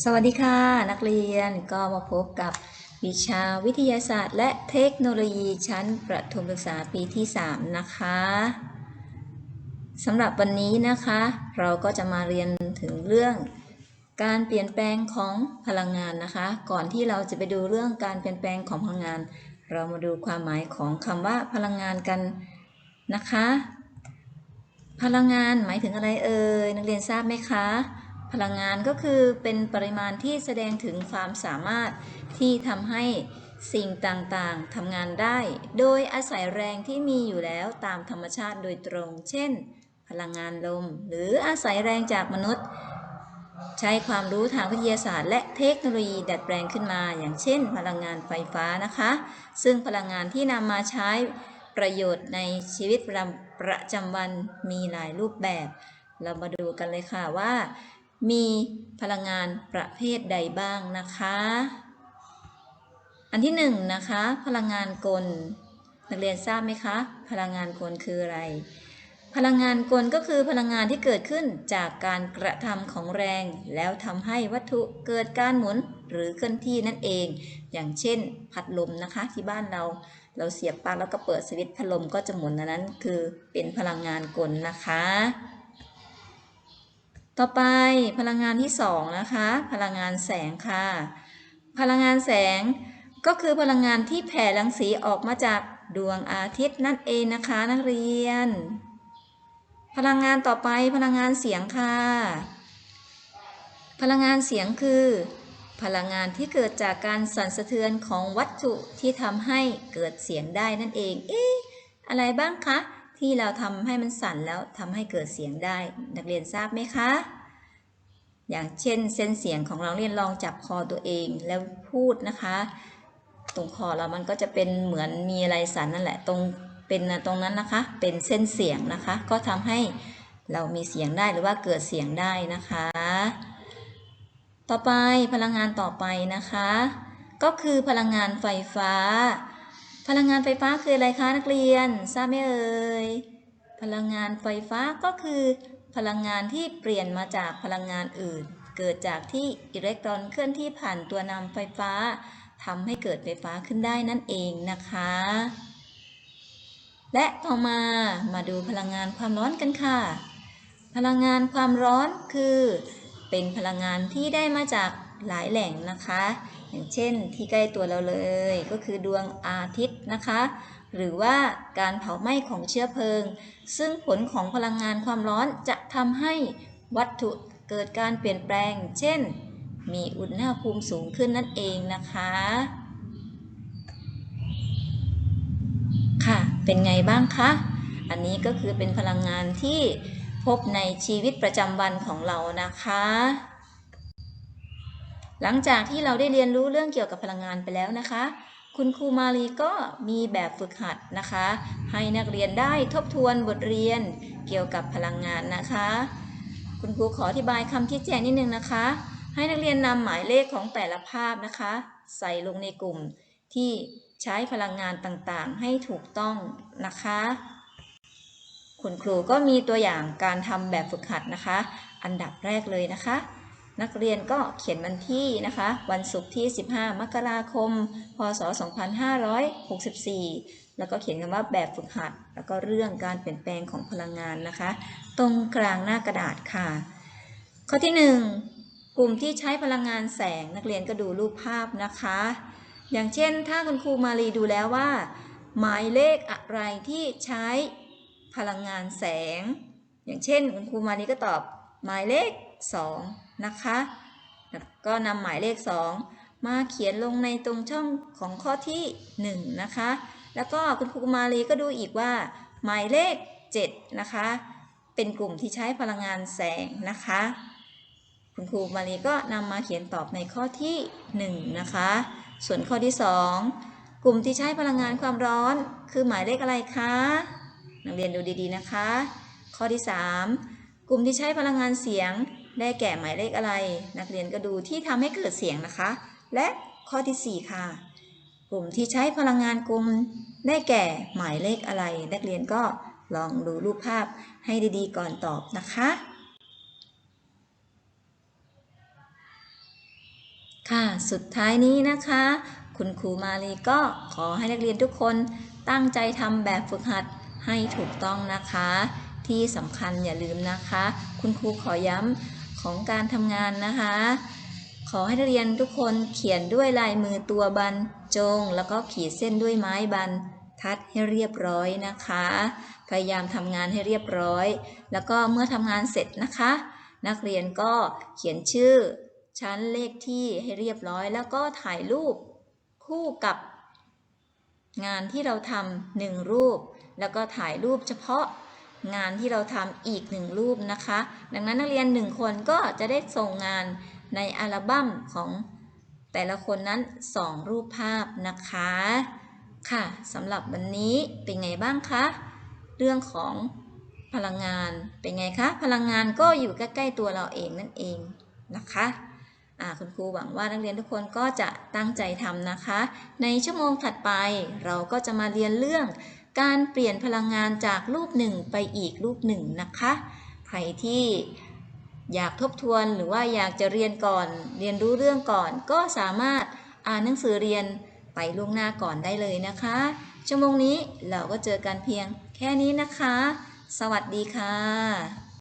สวัสดีค่ะ นักเรียนก็มาพบกับวิชาวิทยาศาสตร์ และเทคโนโลยีชั้นประถมศึกษาปีที่ 3 นะคะสำหรับวันนี้นะคะ เราก็จะมาเรียนถึงเรื่องการเปลี่ยนแปลงของพลังงานนะคะ ก่อนที่เราจะไปดูเรื่องการเปลี่ยนแปลงของพลังงาน เรามาดูความหมายของคำว่าพลังงานกันนะคะ พลังงานหมายถึงอะไรเอ่ยนักเรียนทราบไหมคะ พลังงานก็คือเป็นปริมาณที่แสดงถึงความสามารถที่ทำให้สิ่งต่างๆทำงานได้ โดยอาศัยแรงที่มีอยู่แล้วตามธรรมชาติโดยตรง เช่น พลังงานลม หรืออาศัยแรงจากมนุษย์ ใช้ความรู้ทางวิทยาศาสตร์ และเทคโนโลยีดัดแปลงขึ้นมา อย่างเช่น พลังงานไฟฟ้านะคะ ซึ่งพลังงานที่นำมาใช้ประโยชน์ในชีวิตประจำวันมีหลายรูปแบบ เรามาดูกันเลยค่ะว่า มีพลังงานประเภทใดบ้างนะคะ อันที่หนึ่งนะคะ พลังงานกล นักเรียนทราบไหมคะ พลังงานกลคืออะไร พลังงานกลก็คือพลังงานที่เกิดขึ้นจากการกระทำของแรง แล้วทำให้วัตถุเกิดการหมุนหรือเคลื่อนที่นั่นเอง อย่างเช่น พัดลมนะคะ ที่บ้านเราเราเสียบปลั๊กแล้วก็เปิดสวิตช์พัดลมก็จะหมุนนั้นคือเป็นพลังงานกลนะคะ ต่อไปพลังงานที่สองนะคะ พลังงานแสงค่ะ พลังงานแสงก็คือพลังงานที่แผ่รังสีออกมาจากดวงอาทิตย์นั่นเองนะคะนักเรียน พลังงานต่อไปพลังงานเสียงค่ะ พลังงานเสียงคือ พลังงานที่เกิดจากการสั่นสะเทือนของวัตถุที่ทำให้เกิดเสียงได้นั่นเอง เอ๊ะอะไรบ้างคะ ที่เราทำให้มันสั่นแล้วทำให้เกิดเสียงได้ นักเรียนทราบไหมคะ อย่างเช่นเส้นเสียงของเราเรียนลองจับคอตัวเองแล้วพูดนะคะ ตรงคอเรามันก็จะเป็นเหมือนมีอะไรสั่นนั่นแหละ ตรงเป็นตรงนั้นนะคะ เป็นเส้นเสียงนะคะ ก็ทำให้เรามีเสียงได้หรือว่าเกิดเสียงได้นะคะ ต่อไปพลังงานต่อไปนะคะ ก็คือพลังงานไฟฟ้า พลังงานไฟฟ้าคืออะไรคะนักเรียน ทราบไหมเอ่ย พลังงานไฟฟ้าก็คือ พลังงานที่เปลี่ยนมาจากพลังงานอื่น เกิดจากที่อิเล็กตรอนเคลื่อนที่ผ่านตัวนำไฟฟ้าทำให้เกิดไฟฟ้าขึ้นได้นั่นเองนะคะ และต่อมามาดูพลังงานความร้อนกันค่ะ พลังงานความร้อนคือ เป็นพลังงานที่ได้มาจาก หลายแหล่งนะคะ อย่างเช่นที่ใกล้ตัวเราเลยก็คือดวงอาทิตย์นะคะ หรือว่าการเผาไหม้ของเชื้อเพลิง ซึ่งผลของพลังงานความร้อนจะทำให้วัตถุเกิดการเปลี่ยนแปลง เช่น มีอุณหภูมิสูงขึ้นนั่นเองนะคะ ค่ะ เป็นไงบ้างคะ อันนี้ก็คือเป็นพลังงานที่พบในชีวิตประจำวันของเรานะคะ หลังจากที่เราได้เรียนรู้เรื่องเกี่ยวกับพลังงานไปแล้วนะคะ คุณครูมาลีก็มีแบบฝึกหัดนะคะ ให้นักเรียนได้ทบทวนบทเรียนเกี่ยวกับพลังงานนะคะ คุณครูขออธิบายคำชี้แจงนิดนึงนะคะ ให้นักเรียนนำหมายเลขของแต่ละภาพนะคะ ใส่ลงในกลุ่มที่ใช้พลังงานต่างๆ ให้ถูกต้องนะคะ คุณครูก็มีตัวอย่างการทำแบบฝึกหัดนะคะ อันดับแรกเลยนะคะ นักเรียนก็เขียนวันที่นะคะ วันศุกร์ที่ 15 มกราคม พศ 2564 แล้วก็เขียนคำว่าแบบฝึกหัด แล้วก็เรื่องการเปลี่ยนแปลงของพลังงานนะคะ ตรงกลางหน้ากระดาษค่ะ ข้อที่ 1 กลุ่มที่ใช้พลังงานแสงนักเรียนก็ดูรูปภาพนะคะ อย่างเช่น ถ้าคุณครูมารีดูแล้วว่า หมายเลขอะไรที่ใช้พลังงานแสง อย่างเช่น คุณครูมารีก็ตอบหมายเลข 2 นะคะก็นำหมายเลข 2 มาเขียนลงในตรงช่องของข้อที่ 1 นะคะ แล้วก็คุณครูมารีก็ดูอีกว่า หมายเลข 7 นะคะ เป็นกลุ่มที่ใช้พลังงานแสงนะคะ คุณครูมารีก็นำมาเขียนตอบในข้อที่ 1 นะคะ ส่วนข้อที่ 2 กลุ่มที่ใช้พลังงานความร้อน คือหมายเลขอะไรคะนักเรียนดูดีๆนะคะ ข้อที่ 3 กลุ่มที่ใช้พลังงานเสียง ได้แก่หมายเลขอะไร นักเรียนก็ดูที่ทำให้เกิดเสียงนะคะ และข้อที่ 4 ค่ะ กลุ่มที่ใช้พลังงานกลุ่มได้แก่หมายเลขอะไร นักเรียนก็ลองดูรูปภาพให้ดีๆ ก่อนตอบนะคะ ค่ะสุดท้ายนี้นะคะ คุณครูมาลีก็ขอให้นักเรียนทุกคนตั้งใจทำแบบฝึกหัดให้ถูกต้องนะคะ ที่สำคัญอย่าลืมนะคะ คุณครูขอย้ำ ของการทำงานนะคะ ขอให้นักเรียนทุกคนเขียนด้วยลายมือตัวบรรจง แล้วก็ขีดเส้นด้วยไม้บรรทัดให้เรียบร้อยนะคะ พยายามทำงานให้เรียบร้อย แล้วก็เมื่อทำงานเสร็จนะคะ นักเรียนก็เขียนชื่อ ชั้นเลขที่ให้เรียบร้อย แล้วก็ถ่ายรูปคู่กับ งานที่เราทำหนึ่งรูป แล้วก็ถ่ายรูปเฉพาะ งานที่เราทำอีกหนึ่งรูปนะคะ ดังนั้นนักเรียนหนึ่งคนก็จะได้ส่งงานในอัลบั้มของแต่ละคนนั้นสองรูปภาพนะคะ ค่ะสำหรับวันนี้เป็นไงบ้างคะ เรื่องของพลังงานเป็นไงคะ พลังงานก็อยู่ใกล้ๆตัวเราเองนั่นเองนะคะคุณครูหวังว่านักเรียนทุกคนก็จะตั้งใจทำนะคะ ในชั่วโมงถัดไปเราก็จะมาเรียนเรื่อง การเปลี่ยนพลังงานจากรูปหนึ่งไปอีกรูปหนึ่งนะคะ ใครที่อยากทบทวนหรือว่าอยากจะเรียนก่อน เรียนรู้เรื่องก่อน ก็สามารถอ่านหนังสือเรียนไปล่วงหน้าก่อนได้เลยนะคะ ชั่วโมงนี้เราก็เจอกันเพียงแค่นี้นะคะ สวัสดีค่ะ